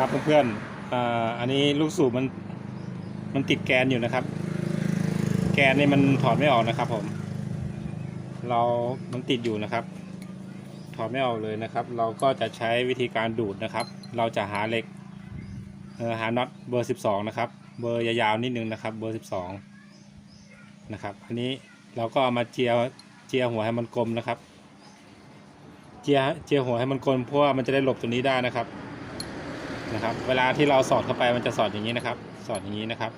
ครับเพื่อนๆออันนี้ลูกสูบมันมันติดแกนอยู่นะครับ แกนนี่มันถอดไม่ออกนะครับ ผม เรา มันติดอยู่นะครับ ถอดไม่ออกเลยนะครับ เราก็จะใช้วิธีการดูดนะครับ เราจะหาเหล็กหาน็อตเบอร์ 12 นะครับ เบอร์ยาวๆนิดนึงนะครับ เบอร์ 12 นะครับ อันนี้เราก็เอามาเจียเจียหัวให้มันกลมนะครับ เจียเจียหัวให้มันกลมเพราะว่ามันจะได้หลบตัวนี้ได้นะครับ นะครับ เวลาที่เราสอดเข้าไปมันจะสอดอย่างนี้นะครับ สอดอย่างนี้นะครับ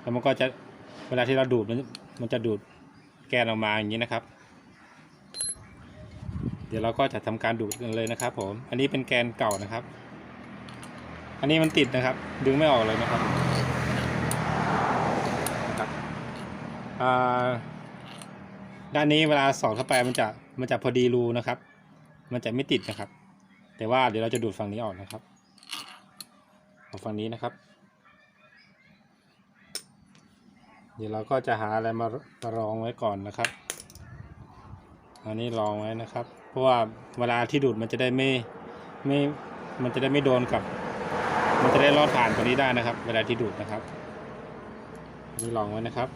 แล้วมันก็จะเวลาที่เราดูดมันมันจะดูดแกนออกมาอย่างนี้นะครับ เดี๋ยวเราก็จะทำการดูดกันเลยนะครับผม อันนี้เป็นแกนเก่านะครับ อันนี้มันติดนะครับ ดึงไม่ออกเลยนะครับด้านนี้เวลาสอดเข้าไปมันจะมันจะพอดีรูนะครับ มันจะไม่ติดนะครับ แต่ว่าเดี๋ยวเราจะดูดฝั่งนี้ออกนะครับ เอาฝั่งนี้นะครับ เดี๋ยวเราก็จะหาอะไรมามารองไว้ก่อนนะครับ อันนี้รองไว้นะครับ เพราะว่าเวลาที่ดูดมันจะได้ไม่ไม่มันจะได้ไม่โดนกับ มันจะได้ลอดผ่านตัวนี้ได้นะครับ เวลาที่ดูดนะครับอันนี้รองไว้นะครับ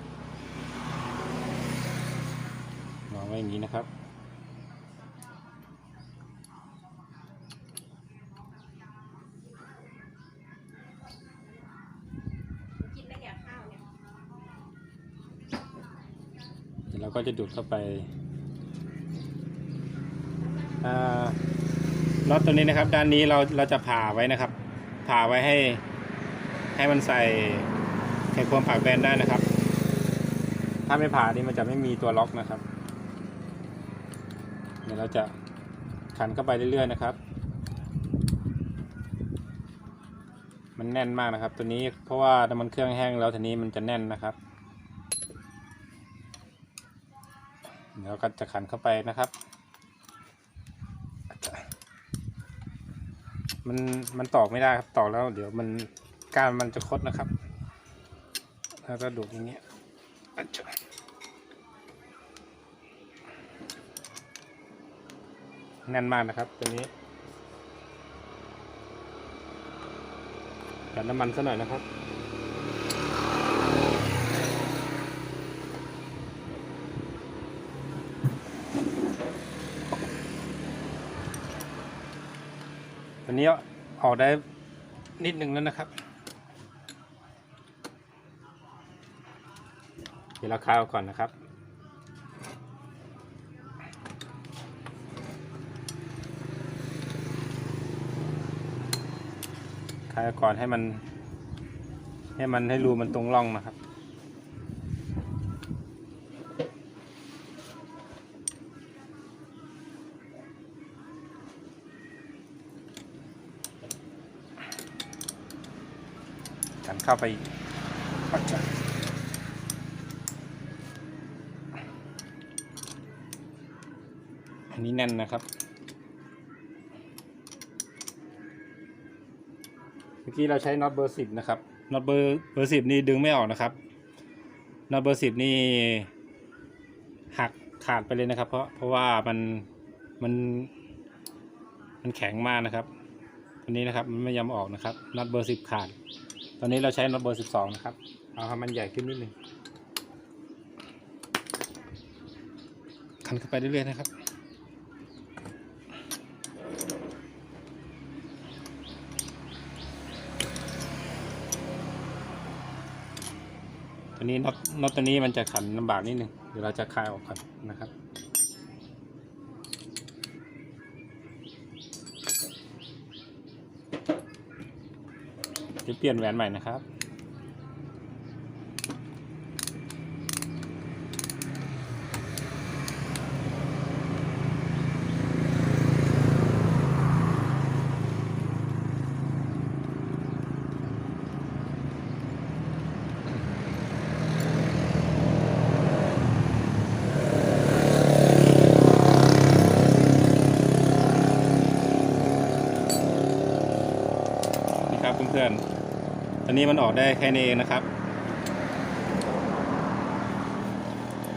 รองไว้อย่างนี้นะครับ กินได้แก่ข้าวเนี่ย เดี๋ยวเราก็จะดูดเข้าไปน็อตตัวนี้นะครับ ด้านนี้เราเราจะผ่าไว้นะครับ ผ่าไว้ให้ให้มันใส่ไขควงปากแบนได้นะครับ ถ้าไม่ผ่านี่มันจะไม่มีตัวล็อกนะครับ เดี๋ยวเราจะขันเข้าไปเรื่อยๆนะครับ มันแน่นมากนะครับ ตัวนี้เพราะว่าน้ำมันเครื่องแห้งแล้วทีนี้มันจะแน่นนะครับ เดี๋ยวก็จะขันเข้าไปนะครับ มันมันตอกไม่ได้ครับตอกแล้ว เดี๋ยวมันก้านมันจะคดนะครับแล้วก็ดูดอย่างเงี้ยแน่นมากนะครับตัวนี้แต่น้ำมันซะหน่อยนะครับ ตัวนี้ ออกได้นิดหนึ่งแล้วนะครับ เดี๋ยวเราคายก่อนนะครับคายก่อนให้มัน ให้มันให้รูมันตรงร่องนะครับันเข้าไปอีกปัจจัยอันนี้แน่นนะครับ เมื่อกี้เราใช้น็อตเบอร์สิบนะครับ น็อตเบอร์เบอร์สิบนี่ดึงไม่ออกนะครับ น็อตเบอร์สิบนี่หักขาดไปเลยนะครับ เพราะเพราะว่ามันมันมันแข็งมากนะครับตัวนี้นะครับมันไม่ยอมออกนะครับน็อตเบอร์สิบขาด ตอนนี้เราใช้น็อตเบอร์12นะครับ เอาให้มันใหญ่ขึ้นนิดหนึ่งขันเข้าไปเรื่อยๆนะครับตัวนี้น็อตน็อตตัวนี้มันจะขันลำบากนิดหนึ่งเดี๋ยวเราจะคลายออกก่อนนะครับ จะเปลี่ยนแหวนใหม่นะครับ นี่ครับเพื่อนๆ ตอนนี้มันออกได้แค่นี้เองนะครับ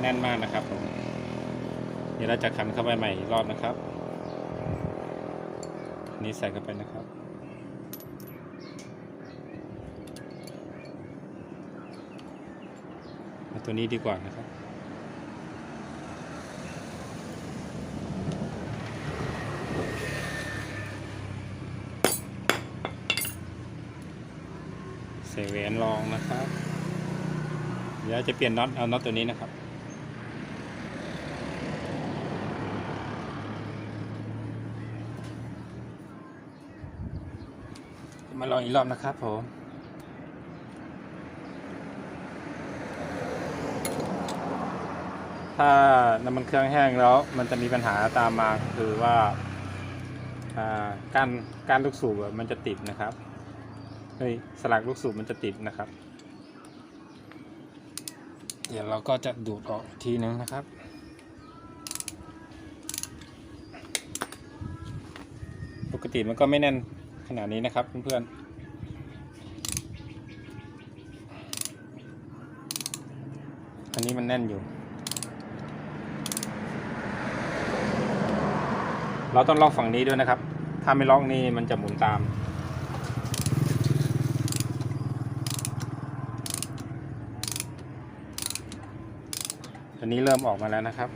แน่นมากนะครับเดี๋ยวเราจะขันเข้าไปใหม่อีกรอบนะครับนนี้ใส่เข้าไปนะครับตัวนี้ดีกว่านะครับ ส่แหวนรองนะครับ เดี๋ยวจะเปลี่ยนน็อตเอาน็อตตัวนี้นะครับมาลองอีกรอบนะครับผมถ้าน้ำมันเครื่องแห้งแล้วมันจะมีปัญหาตามมาคือว่าการการลูกสูบมันจะติดนะครับ เฮ้ยสลักลูกสูบมันจะติดนะครับ เดี๋ยวเราก็จะดูดออกอีกทีนึงนะครับปกติมันก็ไม่แน่นขนาดนี้นะครับเพื่อนๆอันนี้มันแน่นอยู่ เราต้องล็อกฝั่งนี้ด้วยนะครับ ถ้าไม่ล็อกนี่มันจะหมุนตาม อันนี้เริ่มออกมาแล้วนะครับ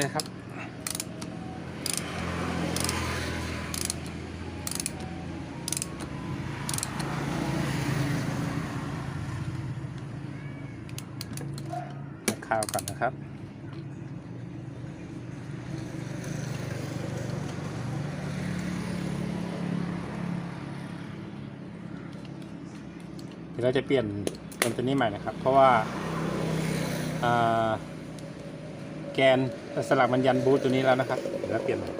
เรื่อยครับ ข้าวก่อนนะครับเดี๋ยวเราจะเปลี่ยนเป็นตัวนี้ใหม่นะครับ เพราะว่าอ่า กนสลักมันยันบูทตัวนี้แล้วนะครับเดี๋ยวเราเปลี่ยนใหม่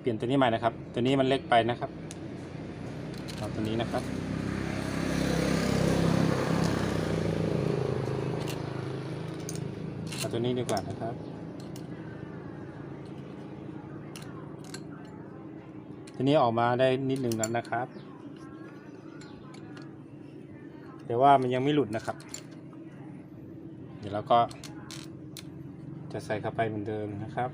เปลี่ยนตัวนี้ใหม่นะครับ ตัวนี้มันเล็กไปนะครับเอาตัวนี้นะครับ เอาตัวนี้ดีกว่านะครับ ตัวนี้ออกมาได้นิดนึงแล้วนะครับ แต่ว่ามันยังไม่หลุดนะครับ เดี๋ยวเราก็จะใส่เข้าไปเหมือนเดิมนะครับ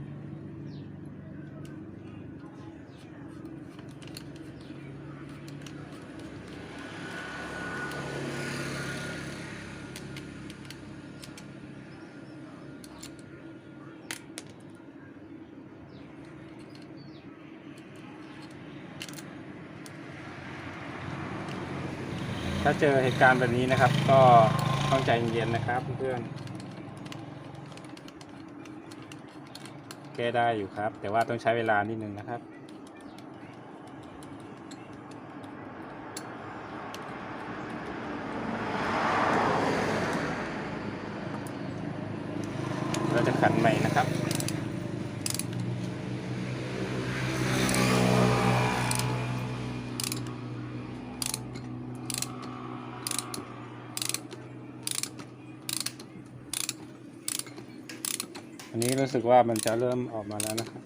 ถ้าเจอเหตุการณ์แบบนี้นะครับ ก็ต้องใจเย็นๆนะครับเพื่อนๆแก้ได้อยู่ครับ แต่ว่าต้องใช้เวลานิดนึงนะครับเราจะขันใหม่นะครับ อันนี้รู้สึกว่ามันจะเริ่มออกมาแล้วนะครับ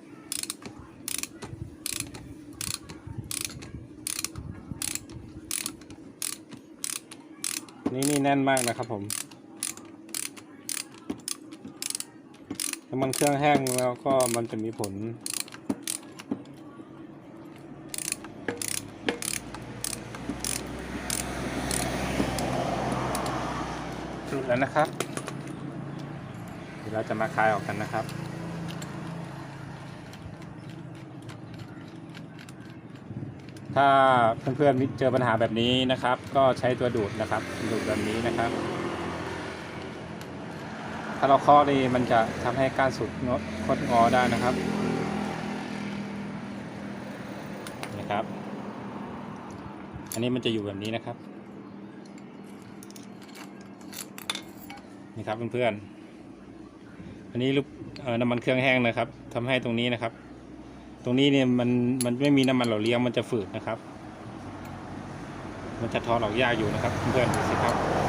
นี่นี่แน่นมากนะครับผมน้ำมันเครื่องแห้งแล้วก็มันจะมีผลหลุดแล้วนะครับ เดี๋ยวเราจะมาคลายออกกันนะครับถ้าเพื่อนๆเจอปัญหาแบบนี้นะครับ ก็ใช้ตัวดูดนะครับดูดแบบนี้นะครับ ถ้าเราเคาะนี่มันจะทำให้ก้านสุดงดคดงอได้นะครับนะครับ อันนี้มันจะอยู่แบบนี้นะครับนี่ครับเพื่อนๆ อันนี้ลูกน้ำมันเครื่องแห้งนะครับทำให้ตรงนี้นะครับ ตรงนี้เนี่ยมันมันไม่มีน้ำมันหล่อเลี้ยงมันจะฝืดนะครับ มันจะทอนออกยากอยู่นะครับ เพื่อนๆดูสิครับ